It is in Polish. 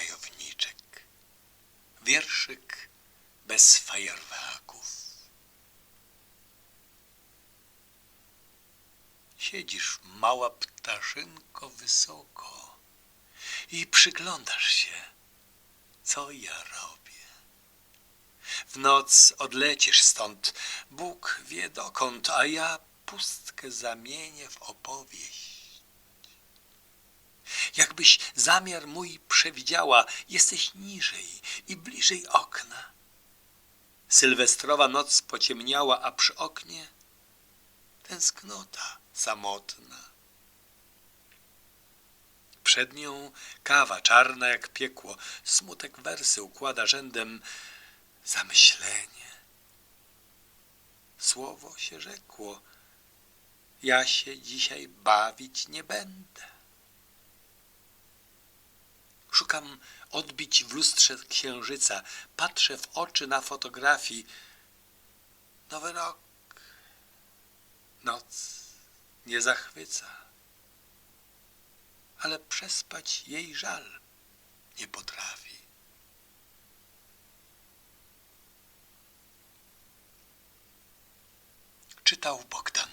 wojowniczek. Wierszyk bez fajerwerków. Siedzisz, mała ptaszynko, wysoko i przyglądasz się, co ja robię. W noc odlecisz stąd, Bóg wie dokąd, a ja pustkę zamienię w opowieść. Jakbyś zamiar mój przewidziała, jesteś niżej i bliżej okna. Sylwestrowa noc pociemniała, a przy oknie tęsknota samotna. Przed nią kawa czarna jak piekło, smutek wersy układa rzędem zamyślenie. Słowo się rzekło, ja się dzisiaj bawić nie będę. Szukam odbić w lustrze księżyca, patrzę w oczy na fotografii. Nowy rok, noc nie zachwyca, ale przespać jej żal nie potrafi. Czytał Bogdan